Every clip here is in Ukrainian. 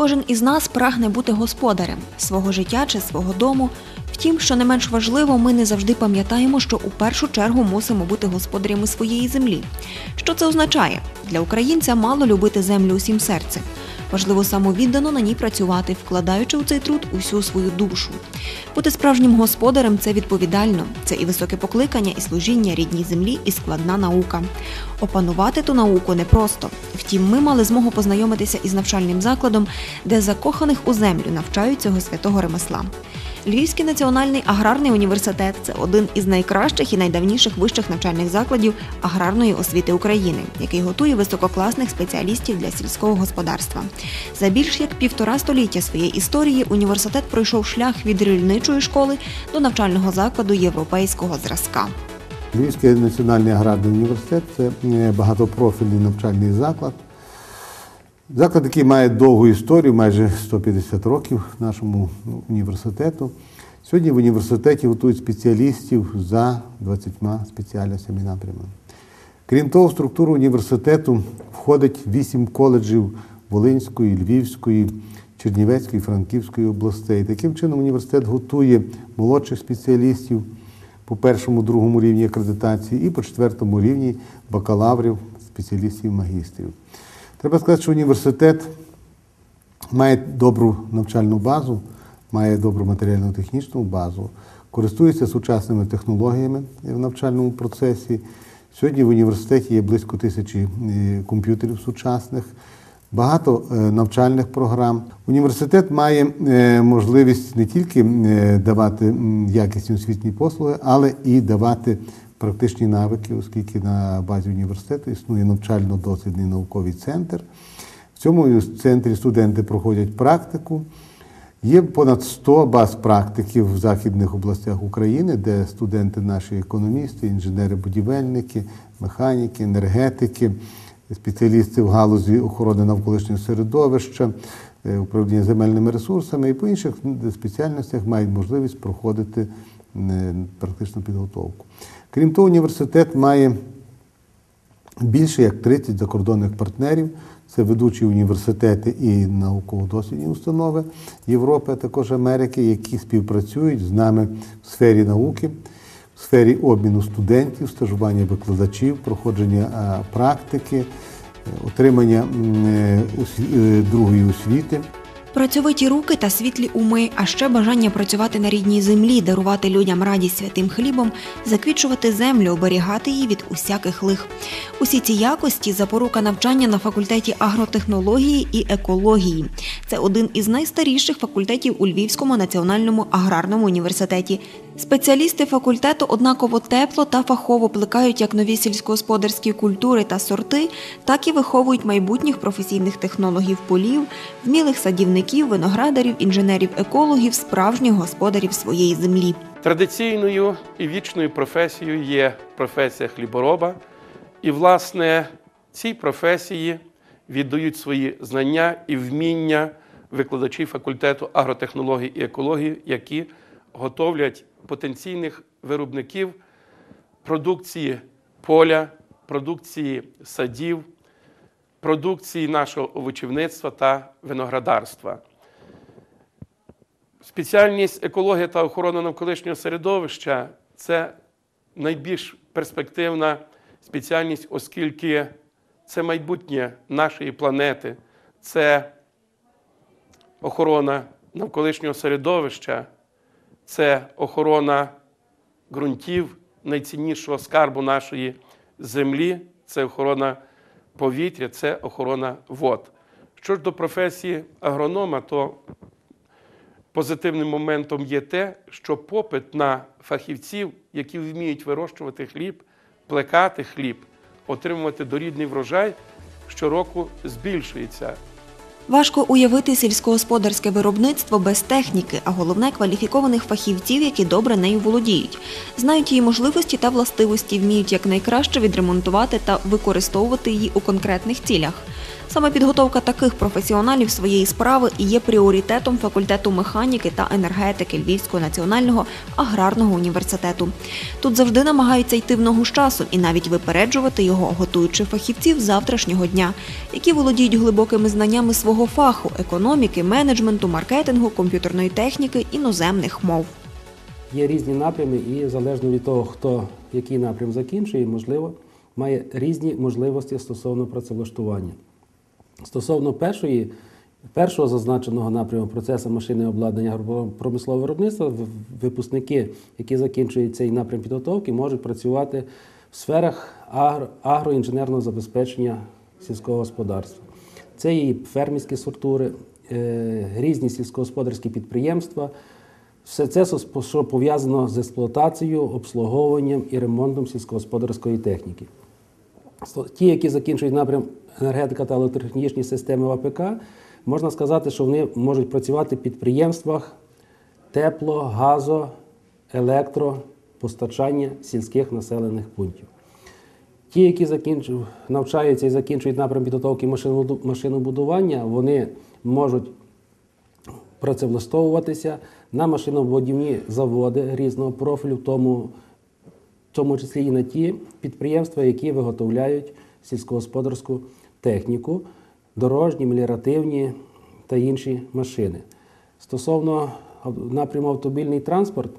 Кожен із нас прагне бути господарем свого життя чи свого дому. Втім, що не менш важливо, ми не завжди пам'ятаємо, що у першу чергу мусимо бути господарями своєї землі. Що це означає? Для українця мало любити землю усім серцем. Важливо самовіддано на ній працювати, вкладаючи у цей труд усю свою душу. Бути справжнім господарем це відповідально, це і високе покликання, і служіння рідній землі, і складна наука. Опанувати ту науку непросто. Втім, ми мали змогу познайомитися із навчальним закладом, де закоханих у землю навчають цього святого ремесла. Львівський національний аграрний університет це один із найкращих і найдавніших вищих навчальних закладів аграрної освіти України, який готує висококласних спеціалістів для сільського господарства. За більш як півтора століття своєї історії університет пройшов шлях від рільничої школи до навчального закладу європейського зразка. Львівський національний аграрний університет це е, багатопрофільний навчальний заклад. Заклад, який має довгу історію, майже 150 років нашому ну, університету. Сьогодні в університеті готують спеціалістів за 20 спеціальностями напрямами. Крім того, в структуру університету входить 8 коледжів Волинської, Львівської, Чернівецької, Франківської областей. Таким чином, університет готує молодших спеціалістів по першому, другому рівні акредитації і по четвертому рівні бакалаврів, спеціалістів, магістрів. Треба сказати, що університет має добру навчальну базу, має добру матеріально-технічну базу, користується сучасними технологіями в навчальному процесі. Сьогодні в університеті є близько тисячі е, комп'ютерів сучасних, багато е, навчальних програм. Університет має е, можливість не тільки давати якісні освітні послуги, але і давати практичні навики, оскільки на базі університету існує навчально-дослідний науковий центр. В цьому центрі студенти проходять практику. Є понад 100 баз практиків в західних областях України, де студенти, наші економісти, інженери-будівельники, механіки, енергетики, спеціалісти в галузі охорони навколишнього середовища, е, управління земельними ресурсами і по інших спеціальностях мають можливість проходити е, практичну підготовку. Крім того, університет має більше як 30 закордонних партнерів. Це ведучі університети і науково-дослідні установи Європи, а також Америки, які співпрацюють з нами в сфері науки, в сфері обміну студентів, стажування викладачів, проходження практики, е, отримання е, е, другої освіти. Працьовиті руки та світлі уми, а ще бажання працювати на рідній землі, дарувати людям радість святим хлібом, заквічувати землю, оберігати її від усяких лих. Усі ці якості запорука навчання на факультеті агротехнології і екології. Це один із найстаріших факультетів у Львівському національному аграрному університеті. Спеціалісти факультету однаково тепло та фахово плекають як нові сільськогосподарські культури та сорти, так і виховують майбутніх професійних технологів полів, вмілих садівників, виноградарів, інженерів-екологів, справжніх господарів своєї землі. Традиційною і вічною професією є професія хлібороба, і, власне, цій професії віддають свої знання і вміння викладачі факультету агротехнології і екології, які готовлять потенційних виробників продукції поля, продукції садів, продукції нашого овочівництва та виноградарства. Спеціальність екологія та охорона навколишнього середовища це найбільш перспективна спеціальність, оскільки це майбутнє нашої планети, це охорона навколишнього середовища це охорона ґрунтів, найціннішого скарбу нашої землі, це охорона повітря, це охорона вод. Що ж до професії агронома, то позитивним моментом є те, що попит на фахівців, які вміють вирощувати хліб, плекати хліб, отримувати дорідний врожай, щороку збільшується. Важко уявити сільськогосподарське виробництво без техніки, а головне кваліфікованих фахівців, які добре нею володіють, знають її можливості та властивості, вміють якнайкраще відремонтувати та використовувати її у конкретних цілях. Саме підготовка таких професіоналів своєї справи і є пріоритетом факультету механіки та енергетики Львівського національного аграрного університету. Тут завжди намагаються йти в ногу з часом і навіть випереджувати його, готуючи фахівців завтрашнього дня, які володіють глибокими знаннями свого фаху економіки, менеджменту, маркетингу, комп'ютерної техніки, іноземних мов. Є різні напрями, і залежно від того, хто який напрям закінчує, можливо, має різні можливості стосовно працевлаштування. Стосовно першої, першого зазначеного напряму процесу машини обладнання промислового виробництва, випускники, які закінчують цей напрям підготовки, можуть працювати в сферах агро, агроінженерного забезпечення сільського господарства. Це і фермерські структури, е, різні сільськогосподарські підприємства. Все це, що пов'язано з експлуатацією, обслуговуванням і ремонтом сільськогосподарської техніки. Ті, які закінчують напрям енергетика та електротехнічні системи ВАПК, можна сказати, що вони можуть працювати в підприємствах тепло, газо, електро, постачання сільських населених пунктів. Ті, які закінчу- навчаються і закінчують напрям підготовки машинобудування, вони можуть працевлаштовуватися на машинобудівні заводи різного профілю, в тому, в тому числі і на ті підприємства, які виготовляють сільськогосподарську техніку, дорожні, меліоративні та інші машини. Стосовно напряму автомобільний транспорт,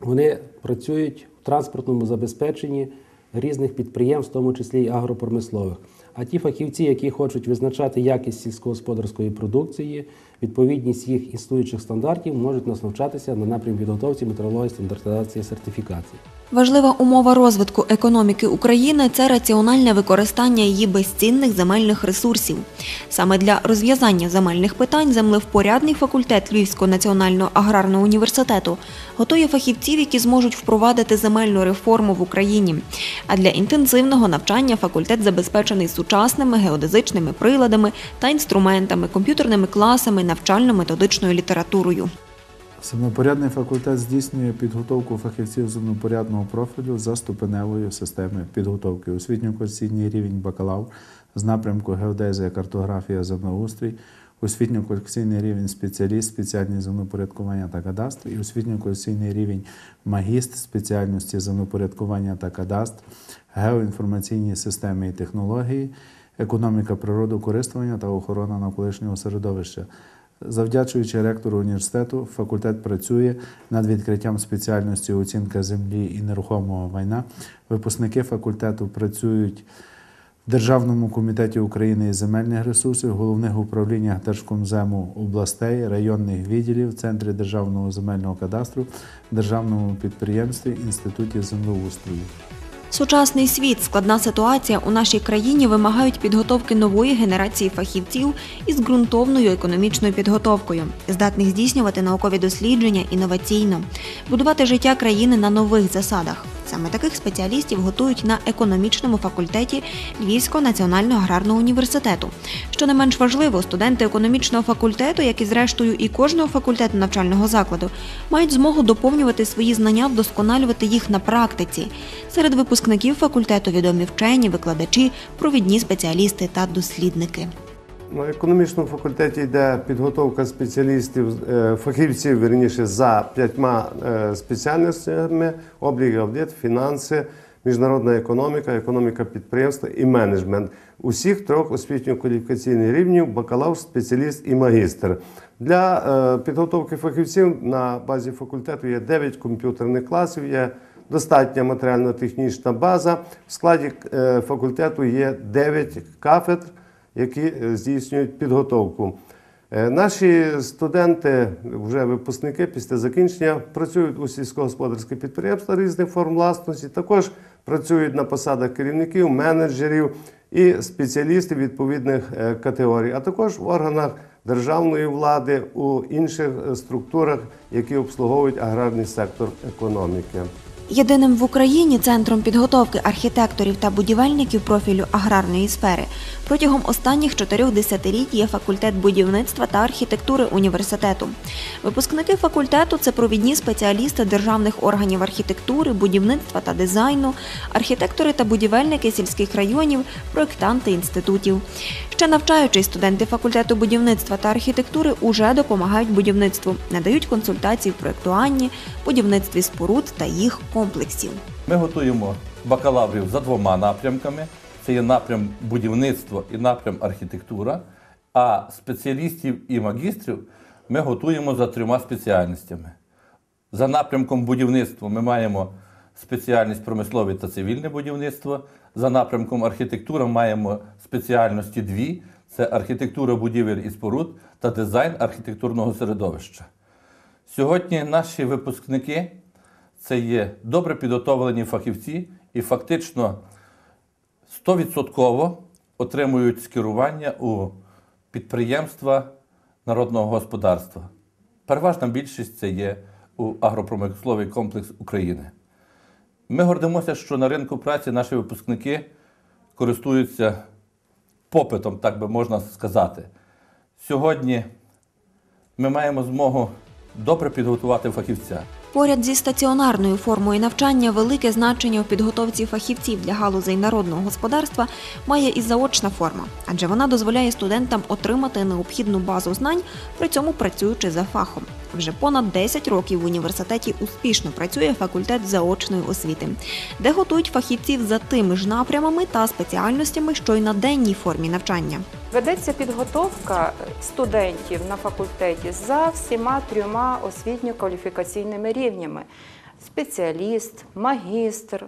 вони працюють в транспортному забезпеченні різних підприємств, в тому числі і агропромислових. А ті фахівці, які хочуть визначати якість сільськогосподарської продукції, відповідність їх існуючих стандартів, можуть нас навчатися на напрямі підготовці метрології, стандартизації, сертифікації. Важлива умова розвитку економіки України це раціональне використання її безцінних земельних ресурсів. Саме для розв'язання земельних питань землевпорядний факультет Львівського національного аграрного університету готує фахівців, які зможуть впровадити земельну реформу в Україні. А для інтенсивного навчання факультет забезпечений сучасними геодезичними приладами та інструментами, комп'ютерними класами, навчально-методичною літературою. Земнопорядний факультет здійснює підготовку фахівців земнопорядного профілю за ступеневою системою підготовки. Освітньо-кваліфікаційний рівень бакалавр з напрямку геодезія, картографія, землеустрій, освітньо-кваліфікаційний рівень спеціаліст, спеціальність землепорядкування та кадастр і освітньо-кваліфікаційний рівень магістр спеціальності землепорядкування та кадастр, геоінформаційні системи і технології, економіка природокористування та охорона навколишнього середовища. Завдячуючи ректору університету, факультет працює над відкриттям спеціальності оцінка землі і нерухомого майна. Випускники факультету працюють в Державному комітеті України із земельних ресурсів, головних управліннях Держкомзему областей, районних відділів, Центрі Державного земельного кадастру, Державному підприємстві, Інституті землеустрою. Сучасний світ, складна ситуація. У нашій країні вимагають підготовки нової генерації фахівців із ґрунтовною економічною підготовкою, здатних здійснювати наукові дослідження інноваційно, будувати життя країни на нових засадах. Саме таких спеціалістів готують на економічному факультеті Львівського національного аграрного університету. Що не менш важливо, студенти економічного факультету, як і зрештою і кожного факультету навчального закладу, мають змогу доповнювати свої знання, вдосконалювати їх на практиці. Серед випускників факультету відомі вчені, викладачі, провідні спеціалісти та дослідники. На економічному факультеті йде підготовка спеціалістів, е, фахівців, верніше, за п'ятьма е, спеціальностями: облік, аудит, фінанси, міжнародна економіка, економіка підприємства і менеджмент. Усіх трьох освітньо-кваліфікаційних рівнів бакалавр, спеціаліст і магістр. Для е, підготовки фахівців на базі факультету є 9 комп'ютерних класів. Є достатня матеріально-технічна база. В складі факультету є 9 кафедр які е, здійснюють підготовку. Е, Наші студенти, вже випускники після закінчення, працюють у сільськогосподарських підприємствах різних форм власності, також працюють на посадах керівників, менеджерів і спеціалістів відповідних е, категорій, а також в органах державної влади у інших структурах, які обслуговують аграрний сектор економіки. Єдиним в Україні центром підготовки архітекторів та будівельників профілю аграрної сфери протягом останніх чотирьох десятиліть є факультет будівництва та архітектури університету. Випускники факультету це провідні спеціалісти державних органів архітектури, будівництва та дизайну, архітектори та будівельники сільських районів, проєктанти інститутів. Ще навчаючись, студенти факультету будівництва та архітектури уже допомагають будівництву, надають консультації в проєктуванні, будівництві споруд та їх комплексів. Ми готуємо бакалаврів за двома напрямками: це є напрям будівництво і напрям архітектура. А спеціалістів і магістрів ми готуємо за трьома спеціальностями. За напрямком будівництва ми маємо спеціальність промислове та цивільне будівництво. За напрямком архітектура маємо спеціальності дві: це архітектура будівель і споруд та дизайн архітектурного середовища. Сьогодні наші випускники це є добре підготовлені фахівці і фактично 100% отримують скерування у підприємства народного господарства. Переважна більшість це є у агропромисловий комплекс України. Ми гордимося, що на ринку праці наші випускники користуються попитом, так би можна сказати. Сьогодні ми маємо змогу добре підготувати фахівця. Поряд зі стаціонарною формою навчання велике значення у підготовці фахівців для галузей народного господарства має і заочна форма, адже вона дозволяє студентам отримати необхідну базу знань, при цьому працюючи за фахом. Вже понад 10 років в університеті успішно працює факультет заочної освіти, де готують фахівців за тими ж напрямами та спеціальностями, що й на денній формі навчання. Ведеться підготовка студентів на факультеті за всіма трьома освітньо-кваліфікаційними рівнями: спеціаліст, магістр,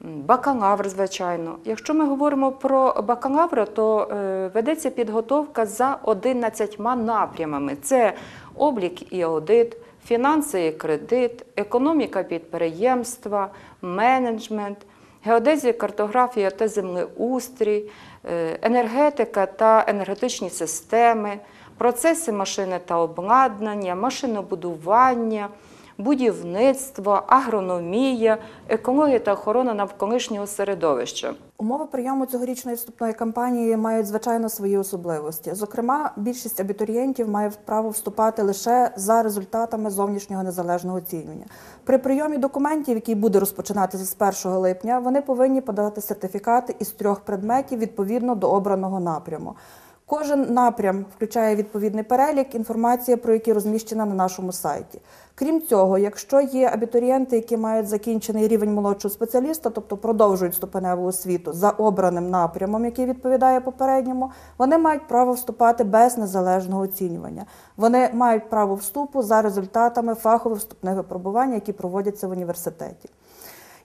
бакалавр, звичайно. Якщо ми говоримо про бакалавра, то е, ведеться підготовка за 11 напрямами: це облік і аудит, фінанси і кредит, економіка підприємства, менеджмент. Геодезія, картографія та землеустрій, е, енергетика та енергетичні системи, процеси машини та обладнання, машинобудування, будівництво, агрономія, екологія та охорона навколишнього середовища. Умови прийому цьогорічної вступної кампанії мають звичайно свої особливості. Зокрема, більшість абітурієнтів має право вступати лише за результатами зовнішнього незалежного оцінювання. При прийомі документів, який буде розпочинатися з 1 липня, вони повинні подати сертифікати із трьох предметів відповідно до обраного напряму. Кожен напрям включає відповідний перелік, інформація про які розміщена на нашому сайті. Крім цього, якщо є абітурієнти, які мають закінчений рівень молодшого спеціаліста, тобто продовжують ступеневу освіту за обраним напрямом, який відповідає попередньому, вони мають право вступати без незалежного оцінювання. Вони мають право вступу за результатами фахових вступних випробувань, які проводяться в університеті.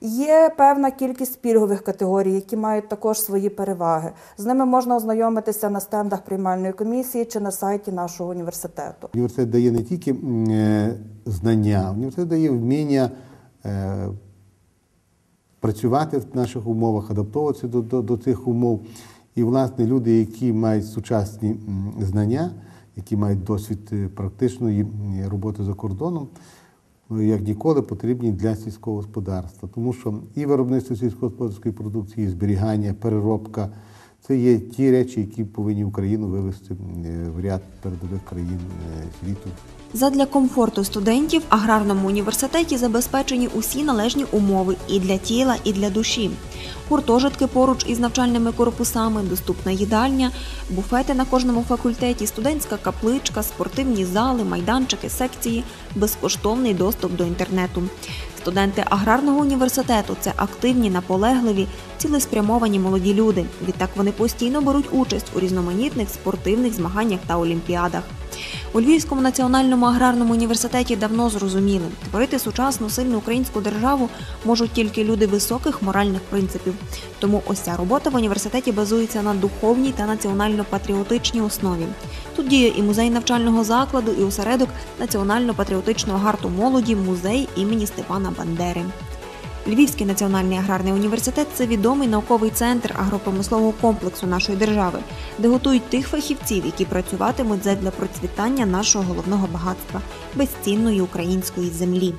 Є певна кількість пільгових категорій, які мають також свої переваги. З ними можна ознайомитися на стендах приймальної комісії чи на сайті нашого університету. Університет дає не тільки е, знання, університет дає вміння е, працювати в наших умовах, адаптовуватися до, до, до цих умов. І, власне, люди, які мають сучасні знання, які мають досвід е, практичної роботи за кордоном, як ніколи потрібні для сільського господарства. Тому що і виробництво сільськогосподарської продукції, і зберігання, переробка це є ті речі, які повинні Україну вивести е, в ряд передових країн е, світу. Задля комфорту студентів в аграрному університеті забезпечені усі належні умови і для тіла, і для душі. Гуртожитки поруч із навчальними корпусами, доступна їдальня, буфети на кожному факультеті, студентська капличка, спортивні зали, майданчики, секції, безкоштовний доступ до інтернету. Студенти аграрного університету це активні, наполегливі, цілеспрямовані молоді люди. Відтак вони постійно беруть участь у різноманітних спортивних змаганнях та олімпіадах. У Львівському національному аграрному університеті давно зрозуміли, творити сучасну сильну українську державу можуть тільки люди високих моральних принципів. Тому ось ця робота в університеті базується на духовній та національно-патріотичній основі. Тут діє і музей навчального закладу, і осередок національно-патріотичного гарту молоді, музей імені Степана Бандери. Львівський національний аграрний університет це відомий науковий центр агропромислового комплексу нашої держави, де готують тих фахівців, які працюватимуть задля процвітання нашого головного багатства безцінної української землі.